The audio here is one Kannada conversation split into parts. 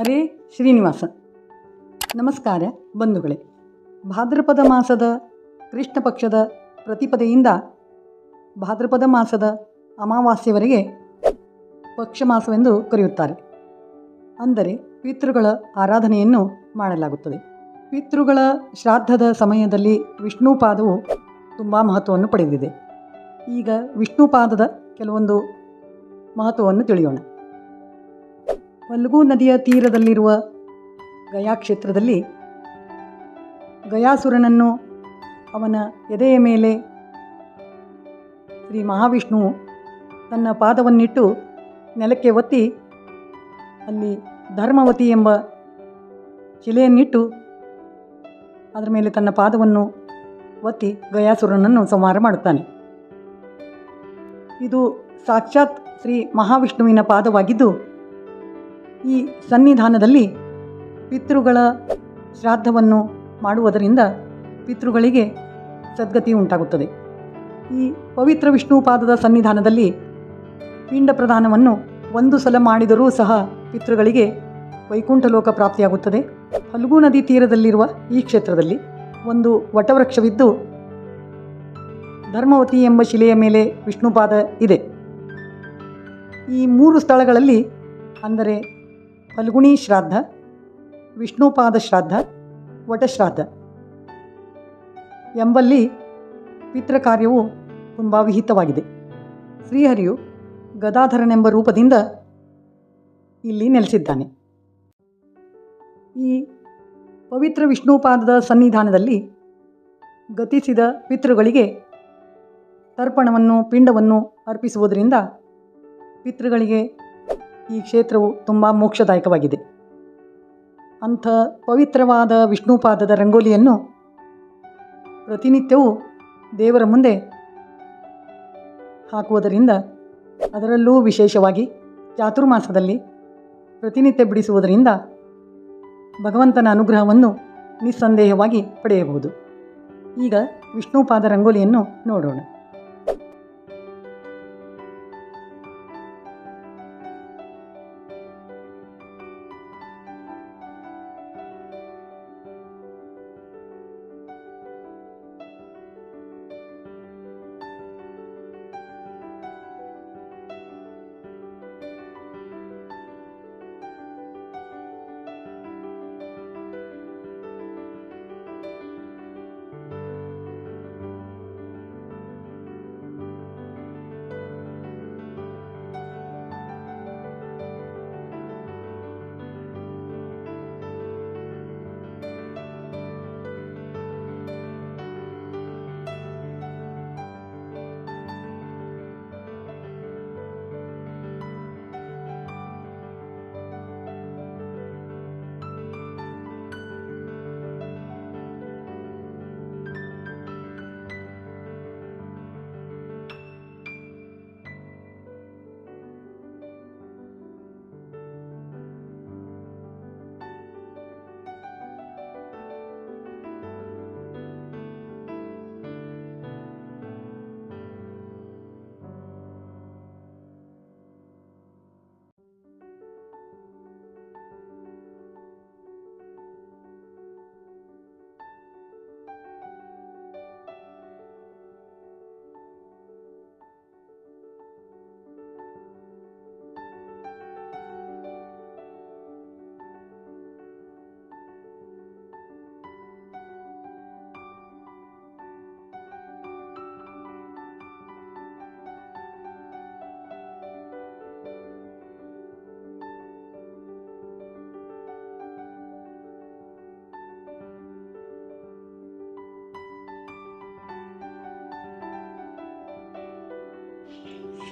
ಹರೇ ಶ್ರೀನಿವಾಸ. ನಮಸ್ಕಾರ ಬಂಧುಗಳೇ. ಭಾದ್ರಪದ ಮಾಸದ ಕೃಷ್ಣ ಪಕ್ಷದ ಪ್ರತಿಪದೆಯಿಂದ ಭಾದ್ರಪದ ಮಾಸದ ಅಮಾವಾಸ್ಯವರೆಗೆ ಪಕ್ಷ ಮಾಸವೆಂದು ಕರೆಯುತ್ತಾರೆ. ಅಂದರೆ ಪಿತೃಗಳ ಆರಾಧನೆಯನ್ನು ಮಾಡಲಾಗುತ್ತದೆ. ಪಿತೃಗಳ ಶ್ರಾದ್ದದ ಸಮಯದಲ್ಲಿ ವಿಷ್ಣುಪಾದವು ತುಂಬ ಮಹತ್ವವನ್ನು ಪಡೆದಿದೆ. ಈಗ ವಿಷ್ಣುಪಾದದ ಕೆಲವೊಂದು ಮಹತ್ವವನ್ನು ತಿಳಿಯೋಣ. ಫಲ್ಗು ನದಿಯ ತೀರದಲ್ಲಿರುವ ಗಯಾ ಕ್ಷೇತ್ರದಲ್ಲಿ ಗಯಾಸುರನನ್ನು ಅವನ ಎದೆಯ ಮೇಲೆ ಶ್ರೀ ಮಹಾವಿಷ್ಣು ತನ್ನ ಪಾದವನ್ನಿಟ್ಟು ನೆಲಕ್ಕೆ ಒತ್ತಿ ಅಲ್ಲಿ ಧರ್ಮವತಿ ಎಂಬ ಶಿಲೆಯನ್ನಿಟ್ಟು ಅದರ ಮೇಲೆ ತನ್ನ ಪಾದವನ್ನು ಒತ್ತಿ ಗಯಾಸುರನನ್ನು ಸಂಹಾರ ಮಾಡುತ್ತಾನೆ. ಇದು ಸಾಕ್ಷಾತ್ ಶ್ರೀ ಮಹಾವಿಷ್ಣುವಿನ ಪಾದವಾಗಿದ್ದು ಈ ಸನ್ನಿಧಾನದಲ್ಲಿ ಪಿತೃಗಳ ಶ್ರಾದ್ದವನ್ನು ಮಾಡುವುದರಿಂದ ಪಿತೃಗಳಿಗೆ ಸದ್ಗತಿ ಉಂಟಾಗುತ್ತದೆ. ಈ ಪವಿತ್ರ ವಿಷ್ಣುಪಾದದ ಸನ್ನಿಧಾನದಲ್ಲಿ ಪಿಂಡ ಪ್ರದಾನವನ್ನು ಒಂದು ಸಲ ಮಾಡಿದರೂ ಸಹ ಪಿತೃಗಳಿಗೆ ವೈಕುಂಠ ಲೋಕ ಪ್ರಾಪ್ತಿಯಾಗುತ್ತದೆ. ಫಲ್ಗು ನದಿ ತೀರದಲ್ಲಿರುವ ಈ ಕ್ಷೇತ್ರದಲ್ಲಿ ಒಂದು ವಟವೃಕ್ಷವಿದ್ದು ಧರ್ಮವತಿ ಎಂಬ ಶಿಲೆಯ ಮೇಲೆ ವಿಷ್ಣುಪಾದ ಇದೆ. ಈ ಮೂರು ಸ್ಥಳಗಳಲ್ಲಿ ಅಂದರೆ ಫಲ್ಗುಣಿ ಶ್ರಾದ್ದ, ವಿಷ್ಣುಪಾದ ಶ್ರಾದ್ದ ವಟಶ್ರಾದ್ದ ಎಂಬಲ್ಲಿ ಪಿತೃ ಕಾರ್ಯವು ತುಂಬ ವಿಹಿತವಾಗಿದೆ. ಶ್ರೀಹರಿಯು ಗದಾಧರನೆಂಬ ರೂಪದಿಂದ ಇಲ್ಲಿ ನೆಲೆಸಿದ್ದಾನೆ. ಈ ಪವಿತ್ರ ವಿಷ್ಣುಪಾದದ ಸನ್ನಿಧಾನದಲ್ಲಿ ಗತಿಸಿದ ಪಿತೃಗಳಿಗೆ ತರ್ಪಣವನ್ನು, ಪಿಂಡವನ್ನು ಅರ್ಪಿಸುವುದರಿಂದ ಪಿತೃಗಳಿಗೆ ಈ ಕ್ಷೇತ್ರವು ತುಂಬ ಮೋಕ್ಷದಾಯಕವಾಗಿದೆ. ಅಂಥ ಪವಿತ್ರವಾದ ವಿಷ್ಣುಪಾದದ ರಂಗೋಲಿಯನ್ನು ಪ್ರತಿನಿತ್ಯವೂ ದೇವರ ಮುಂದೆ ಹಾಕುವುದರಿಂದ ಅದರಲ್ಲೂ ವಿಶೇಷವಾಗಿ ಚಾತುರ್ಮಾಸದಲ್ಲಿ ಪ್ರತಿನಿತ್ಯ ಬಿಡಿಸುವುದರಿಂದ ಭಗವಂತನ ಅನುಗ್ರಹವನ್ನು ನಿಸ್ಸಂದೇಹವಾಗಿ ಪಡೆಯಬಹುದು. ಈಗ ವಿಷ್ಣುಪಾದ ರಂಗೋಲಿಯನ್ನು ನೋಡೋಣ.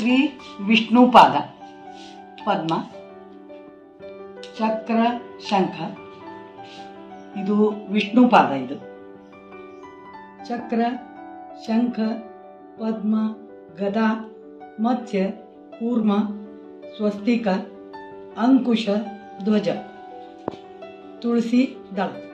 ಶ್ರೀ ವಿಷ್ಣುಪಾದ. ಪದ್ಮ. ಚಕ್ರ ಶಂಖ. ಇದು ವಿಷ್ಣುಪಾದ ಇದು. ಚಕ್ರ, ಶಂಖ, ಪದ್ಮ, ಗದಾ, ಮತ್ಸ್ಯ, ಕೂರ್ಮ, ಸ್ವಸ್ತಿಕ, ಅಂಕುಶ, ಧ್ವಜ. ತುಳಸಿ ದಳ.